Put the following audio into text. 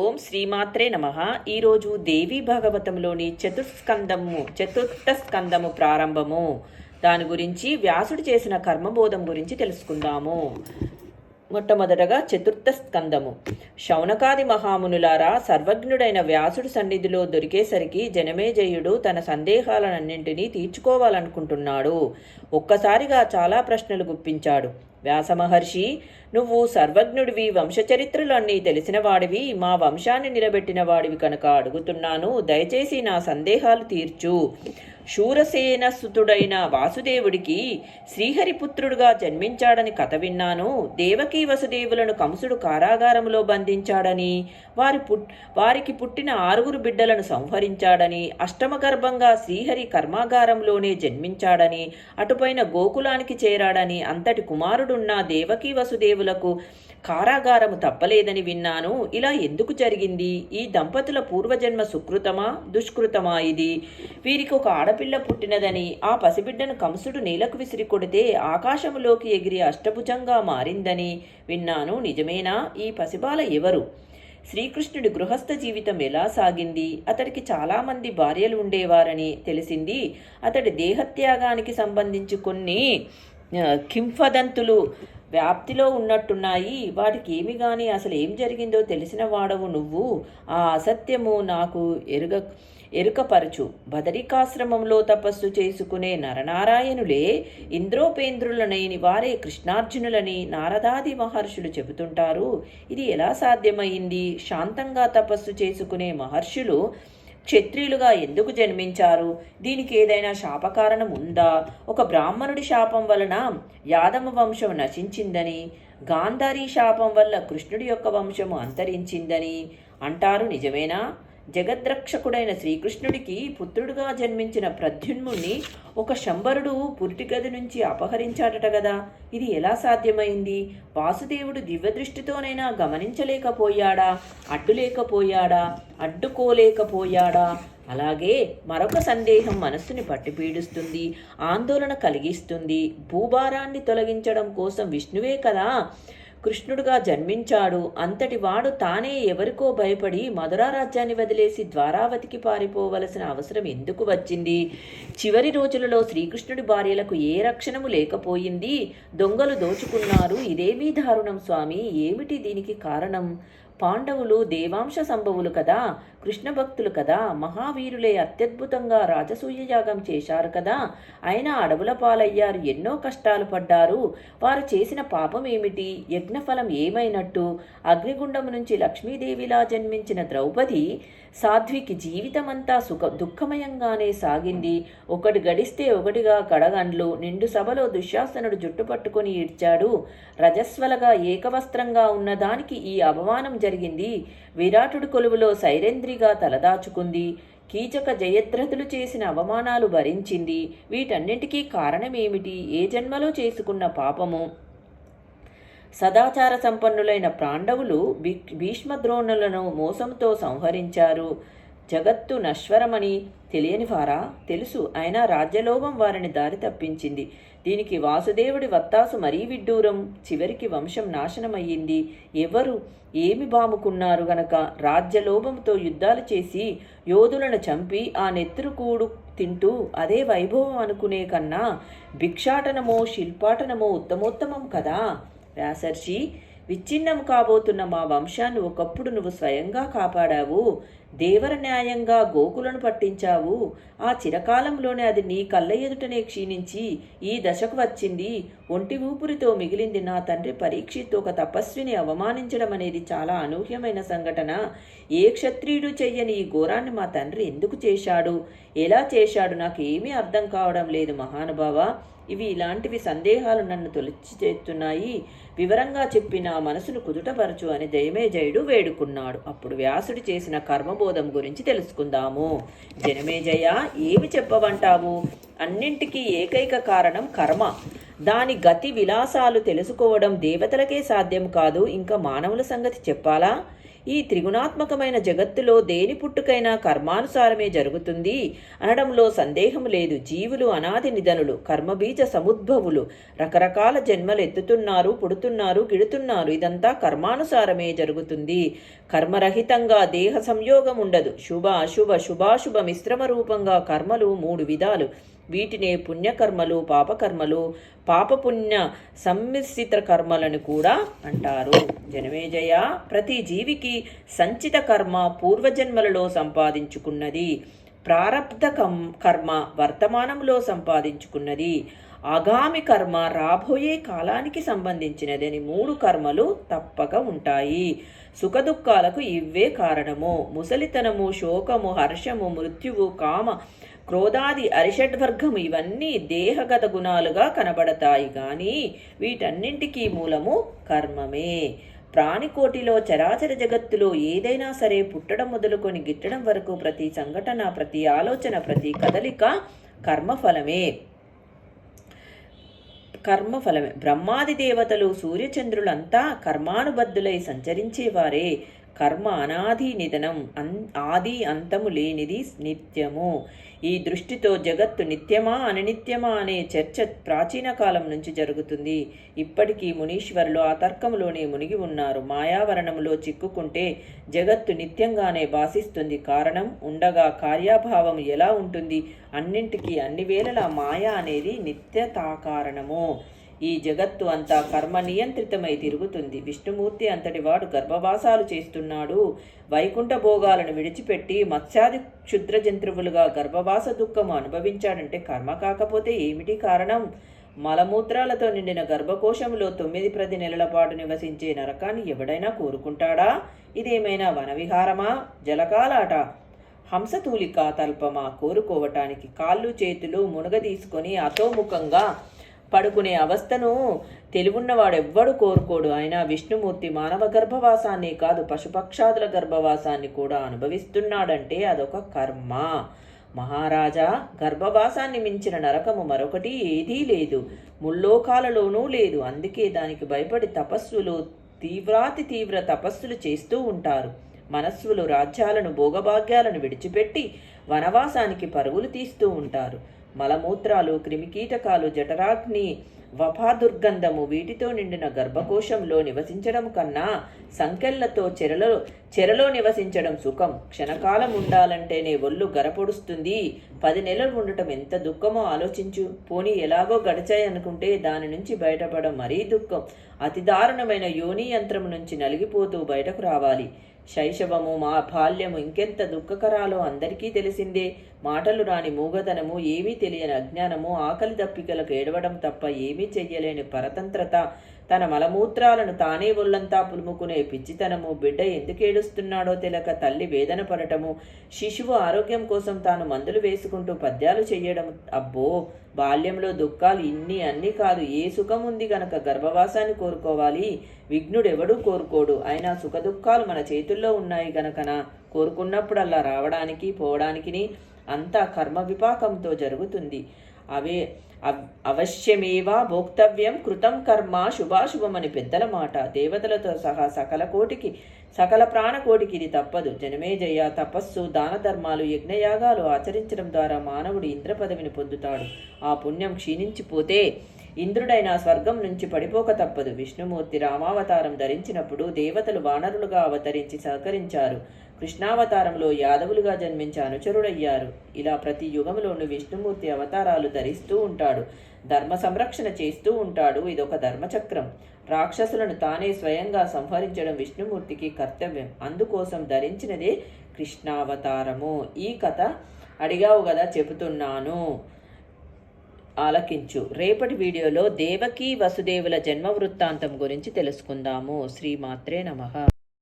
ఓం శ్రీమాత్రే నమ. ఈరోజు దేవి భాగవతంలోని చతుస్కందము చతుర్థ స్కందము ప్రారంభము. దాని గురించి వ్యాసుడు చేసిన కర్మబోధం గురించి తెలుసుకుందాము. మొట్టమొదటగా చతుర్థ స్కందము. శౌనకాది మహామునులారా సర్వజ్ఞుడైన వ్యాసుడు సన్నిధిలో దొరికేసరికి జనమేజయుడు తన సందేహాలన్నింటినీ తీర్చుకోవాలనుకుంటున్నాడు. ఒక్కసారిగా చాలా ప్రశ్నలు గుప్పించాడు. వ్యాస మహర్షి నువ్వు సర్వజ్ఞుడివి వంశచరిత్రలన్నీ తెలిసినవాడివి మా వంశాన్ని నిలబెట్టిన వాడివి కనుక అడుగుతున్నాను దయచేసి నా సందేహాలు తీర్చు. శూరసేన సుతుడైన వాసుదేవుడికి శ్రీహరిపుత్రుడుగా జన్మించాడని కథ విన్నాను. దేవకీ వసుదేవులను కంసుడు కారాగారంలో బంధించాడని వారి పుట్ వారికి పుట్టిన ఆరుగురు బిడ్డలను సంహరించాడని అష్టమ గర్భంగా శ్రీహరి కర్మాగారంలోనే జన్మించాడని అటుపైన గోకులానికి చేరాడని అంతటి కుమారుడున్న దేవకీ వసుదేవులకు కారాగారము తప్పలేదని విన్నాను. ఇలా ఎందుకు జరిగింది? ఈ దంపతుల పూర్వజన్మ సుకృతమా? దుష్కృతమా ఇది? వీరికి ఒక ఆడపిల్ల పుట్టినదని ఆ పసిబిడ్డను కంసుడు నేలకు విసిరి కొడితే ఆకాశములోకి ఎగిరి అష్టభుజంగా మారిందని విన్నాను. నిజమేనా? ఈ పసిబాల ఎవరు? శ్రీకృష్ణుడి గృహస్థ జీవితం ఎలా సాగింది? అతడికి చాలామంది భార్యలు ఉండేవారని తెలిసింది. అతడి దేహత్యాగానికి సంబంధించి కొన్ని కింఫదంతులు వ్యాప్తిలో ఉన్నట్టున్నాయి. వాటికి ఏమి కానీ అసలు ఏం జరిగిందో తెలిసిన వాడవు నువ్వు. ఆ అసత్యము నాకు ఎరుగ ఎరుకపరచు. బదరికాశ్రమంలో తపస్సు చేసుకునే నరనారాయణులే ఇంద్రోపేంద్రులనైని వారే కృష్ణార్జునులని నారదాది మహర్షులు చెబుతుంటారు. ఇది ఎలా సాధ్యమైంది? శాంతంగా తపస్సు చేసుకునే మహర్షులు క్షత్రియులుగా ఎందుకు జన్మించారు? దీనికి ఏదైనా శాపకారణం ఉందా? ఒక బ్రాహ్మణుడి శాపం వలన యాదవ వంశం నశించిందని గాంధారీ శాపం వల్ల కృష్ణుడి యొక్క వంశము అంతరించిందని అంటారు నిజమేనా? జగద్రక్షకుడైన శ్రీకృష్ణుడికి పుత్రుడుగా జన్మించిన ప్రద్యున్ముణ్ణి ఒక శంబరుడు పురిటిగది నుంచి అపహరించాడట కదా ఇది ఎలా సాధ్యమైంది? వాసుదేవుడు దివ్యదృష్టితోనైనా గమనించలేకపోయాడా? అడ్డులేకపోయాడా? అడ్డుకోలేకపోయాడా? అలాగే మరొక సందేహం మనస్సుని పట్టిపీడుస్తుంది ఆందోళన కలిగిస్తుంది. భూభారాన్ని తొలగించడం కోసం విష్ణువే కదా కృష్ణుడుగా జన్మించాడు. అంతటి వాడు తానే ఎవరికో భయపడి మధురారాజ్యాన్ని వదిలేసి ద్వారావతికి పారిపోవలసిన అవసరం ఎందుకు వచ్చింది? చివరి రోజులలో శ్రీకృష్ణుడి భార్యలకు ఏ రక్షణము లేకపోయింది? దొంగలు దోచుకున్నారు. ఇదేమీ దారుణం స్వామి? ఏమిటి దీనికి కారణం? పాండవులు దేవాంశ సంభవులు కదా కృష్ణ భక్తులు కదా మహావీరులే అత్యద్భుతంగా రాజసూయ యాగం చేశారు కదా. ఆయన అడవుల పాలయ్యారు ఎన్నో కష్టాలు పడ్డారు. వారు చేసిన పాపం ఏమిటి? యజ్ఞఫలం ఏమైనట్టు? అగ్నిగుండం నుంచి లక్ష్మీదేవిలా జన్మించిన ద్రౌపది సాధ్వికి జీవితమంతా సుఖ దుఃఖమయంగానే సాగింది. ఒకటి గడిస్తే ఒకటిగా కడగండ్లు నిండు సభలో దుశ్శాసనుడు జుట్టు పట్టుకొని ఈడ్చాడు రజస్వలగా ఏకవస్త్రంగా ఉన్నదానికి ఈ అవమానం జరిగింది. విరాటుడి కొలువులో సైరేంద్రిగా తలదాచుకుంది. కీచక జయద్రథులు చేసిన అవమానాలు భరించింది. వీటన్నింటికీ కారణమేమిటి? ఏ జన్మలో చేసుకున్న పాపము? సదాచార సంపన్నులైన పాండవులు భీ- భీష్మద్రోణులను మోసంతో సంహరించారు. జగత్తు నశ్వరమని తెలియని వారా? తెలుసు. అయినా రాజ్యలోభం వారిని దారి తప్పించింది. దీనికి వాసుదేవుడి వత్తాసు మరీ విడ్డూరం. చివరికి వంశం నాశనమయ్యింది. ఎవరు? ఏమి బాముకున్నారు గనక? రాజ్యలోభంతో యుద్ధాలు చేసి యోధులను చంపి ఆ నెత్తురు కూడు తింటూ అదే వైభవం అనుకునే కన్నా భిక్షాటనమో శిల్పాటనమో ఉత్తమోత్తమం కదా? వ్యాసర్షి విచ్ఛిన్నం కాబోతున్న మా వంశాన్ని ఒకప్పుడు నువ్వు స్వయంగా కాపాడావు. దేవర న్యాయంగా గోకులను పట్టించావు. ఆ చిరకాలంలోనే అది నీ కళ్ళ ఎదుటనే క్షీణించి ఈ దశకు వచ్చింది. ఒంటి ఊపిరితో మిగిలింది నా తండ్రి పరీక్షిత్ ఒక తపస్విని అవమానించడం అనేది చాలా అనూహ్యమైన సంఘటన. ఏ క్షత్రియుడు చెయ్యని ఈ ఘోరాన్ని మా తండ్రి ఎందుకు చేశాడు? ఎలా చేశాడు? నాకు ఏమీ అర్థం కావడం లేదు మహానుభావ. ఇవి ఇలాంటివి సందేహాలు నన్ను తొలిచి చేస్తున్నాయి వివరంగా చెప్పి నా మనసును కుదుటపరచు అని జయమేజయుడు వేడుకున్నాడు. అప్పుడు వ్యాసుడు చేసిన కర్మబోధం గురించి తెలుసుకుందాము. జనమేజయ ఏమి చెప్పవంటావు? అన్నింటికీ ఏకైక కారణం కర్మ. దాని గతి విలాసాలు తెలుసుకోవడం దేవతలకే సాధ్యం కాదు. ఇంకా మానవుల సంగతి చెప్పాలా? ఈ త్రిగుణాత్మకమైన జగత్తులో దేని పుట్టుకైనా కర్మానుసారమే జరుగుతుంది. అనడంలో సందేహం లేదు. జీవులు అనాది నిధనులు కర్మబీజ సముద్భవులు రకరకాల జన్మలు ఎత్తుతున్నారు పుడుతున్నారు గిడుతున్నారు. ఇదంతా కర్మానుసారమే జరుగుతుంది. కర్మరహితంగా దేహ సంయోగం ఉండదు. శుభ అశుభ శుభాశుభ మిశ్రమ రూపంగా కర్మలు మూడు విధాలు. వీటినే పుణ్యకర్మలు పాపకర్మలు పాపపుణ్య సమ్మిశ్రిత కర్మలను కూడా అంటారు. జనమేజయ ప్రతి జీవికి సంచిత కర్మ పూర్వజన్మలలో సంపాదించుకున్నది. ప్రారబ్ధ కర్మ వర్తమానంలో సంపాదించుకున్నది. ఆగామి కర్మ రాబోయే కాలానికి సంబంధించినదని మూడు కర్మలు తప్పక ఉంటాయి. సుఖదుఖాలకు ఇవే కారణము. ముసలితనము శోకము హర్షము మృత్యువు కామ క్రోధాది అరిషడ్వర్గము ఇవన్నీ దేహగత గుణాలుగా కనబడతాయి కానీ వీటన్నింటికీ మూలము కర్మమే. ప్రాణికోటిలో చరాచర జగత్తులో ఏదైనా సరే పుట్టడం మొదలుకొని గిట్టడం వరకు ప్రతి సంఘటన ప్రతి ఆలోచన ప్రతి కదలిక కర్మఫలమే. కర్మఫలమే. బ్రహ్మాది దేవతలు సూర్యచంద్రులంతా కర్మానుబద్ధులై సంచరించేవారే. కర్మ అనాది నిధనం అన్ ఆది అంతము లేనిది నిత్యము. ఈ దృష్టితో జగత్తు నిత్యమా అనినిత్యమా అనే చర్చ ప్రాచీన కాలం నుంచి జరుగుతుంది. ఇప్పటికీ మునీశ్వరులు ఆ తర్కంలోనే మునిగి ఉన్నారు. మాయావరణములో చిక్కుకుంటే జగత్తు నిత్యంగానే భాషిస్తుంది కారణం ఉండగా కార్యాభావం ఎలా ఉంటుంది? అన్నింటికీ అన్ని వేళలా మాయ అనేది నిత్యతాకారణము ఈ జగత్తు అంతా కర్మ నియంత్రితమై తిరుగుతుంది. విష్ణుమూర్తి అంతటి వాడు గర్భవాసాలు చేస్తున్నాడు. వైకుంఠ భోగాలను విడిచిపెట్టి మత్స్యాది క్షుద్ర జంతువులుగా గర్భవాస దుఃఖము అనుభవించాడంటే కర్మ కాకపోతే ఏమిటి కారణం? మలమూత్రాలతో నిండిన గర్భకోశంలో తొమ్మిది ప్రతి నెలల పాటు నివసించే నరకాన్ని ఎవడైనా కోరుకుంటాడా? ఇదేమైనా వనవిహారమా? జలకాలాట? హంసతూలిక తల్పమా? కోరుకోవటానికి కాళ్ళు చేతులు మునగదీసుకొని అతోముఖంగా పడుకునే అవస్థను తెలివున్నవాడెవ్వడు కోరుకోడు. అయినా విష్ణుమూర్తి మానవ గర్భవాసాన్ని కాదు పశుపక్షాదుల గర్భవాసాన్ని కూడా అనుభవిస్తున్నాడంటే అదొక కర్మ. మహారాజా గర్భవాసాన్ని మించిన నరకము మరొకటి ఏదీ లేదు. ముల్లోకాలలోనూ లేదు. అందుకే దానికి భయపడి తపస్సులు తీవ్రాతి తీవ్ర తపస్సులు చేస్తూ ఉంటారు. మనస్సులు రాజ్యాలను భోగభాగ్యాలను విడిచిపెట్టి వనవాసానికి పరుగులు తీస్తూ ఉంటారు. మలమూత్రాలు క్రిమికీటకాలు జఠరాగ్ని వఫాదుర్గంధము వీటితో నిండిన గర్భకోశంలో నివసించడం కన్నా సంకెళ్ళతో చెరలో చెరలో నివసించడం సుఖం. క్షణకాలం ఉండాలంటేనే ఒళ్ళు గరపొడుస్తుంది. పది నెలలు ఉండటం ఎంత దుఃఖమో ఆలోచించు. పోనీ ఎలాగో గడిచాయనుకుంటే దాని నుంచి బయటపడడం మరీ దుఃఖం. అతి దారుణమైన యోని యంత్రం నుంచి నలిగిపోతూ బయటకు రావాలి. శైశవము మా బాల్యము ఇంకెంత దుఃఖకరాలో అందరికీ తెలిసిందే. మాటలు రాని మూగధనము ఏమీ తెలియని అజ్ఞానము ఆకలి దప్పికలకు ఏడవడం తప్ప ఏమీ చెయ్యలేని పరతంత్రత. తన మలమూత్రాలను తానే ఒళ్ళంతా పులుముకునే పిచ్చితనము బిడ్డ ఎందుకు ఏడుస్తున్నాడో తెలక తల్లి వేదన పడటము శిశువు ఆరోగ్యం కోసం తాను మందులు వేసుకుంటూ పద్యాలు చేయడం అబ్బో బాల్యంలో దుఃఖాలు ఇన్ని అన్నీ కాదు ఏ సుఖం ఉంది గనక గర్భవాసాన్ని కోరుకోవాలి? విఘ్నుడెవడూ కోరుకోడు అయినా సుఖదుఖాలు మన చేతుల్లో ఉన్నాయి గనకన? కోరుకున్నప్పుడల్లా రావడానికి పోవడానికిని అంతా కర్మ విపాకంతో జరుగుతుంది. అవే అవశ్యమేవా భోక్తవ్యం కృతం కర్మ శుభాశుభమని పెద్దల మాట. దేవతలతో సహా సకల కోటికి సకల ప్రాణకోటికి ఇది తప్పదు. జనమేజయ తపస్సు దాన ధర్మాలు యజ్ఞయాగాలు ఆచరించడం ద్వారా మానవుడు ఇంద్ర పదవిని పొందుతాడు. ఆ పుణ్యం క్షీణించిపోతే ఇంద్రుడైన స్వర్గం నుంచి పడిపోక తప్పదు. విష్ణుమూర్తి రామావతారం ధరించినప్పుడు దేవతలు వానరులుగా అవతరించి సహకరించారు. కృష్ణావతారంలో యాదవులుగా జన్మించి అనుచరుడయ్యారు. ఇలా ప్రతి యుగంలోనూ విష్ణుమూర్తి అవతారాలు ధరిస్తూ ఉంటాడు. ధర్మ సంరక్షణ చేస్తూ ఉంటాడు. ఇదొక ధర్మచక్రం. రాక్షసులను తానే స్వయంగా సంహరించడం విష్ణుమూర్తికి కర్తవ్యం. అందుకోసం ధరించినదే కృష్ణావతారము. ఈ కథ అడిగావు కదా చెబుతున్నాను. ఆలకించు. రేపటి వీడియోలో దేవకీ వసుదేవుల జన్మ వృత్తాంతం గురించి తెలుసుకుందాము. శ్రీమాత్రే నమ.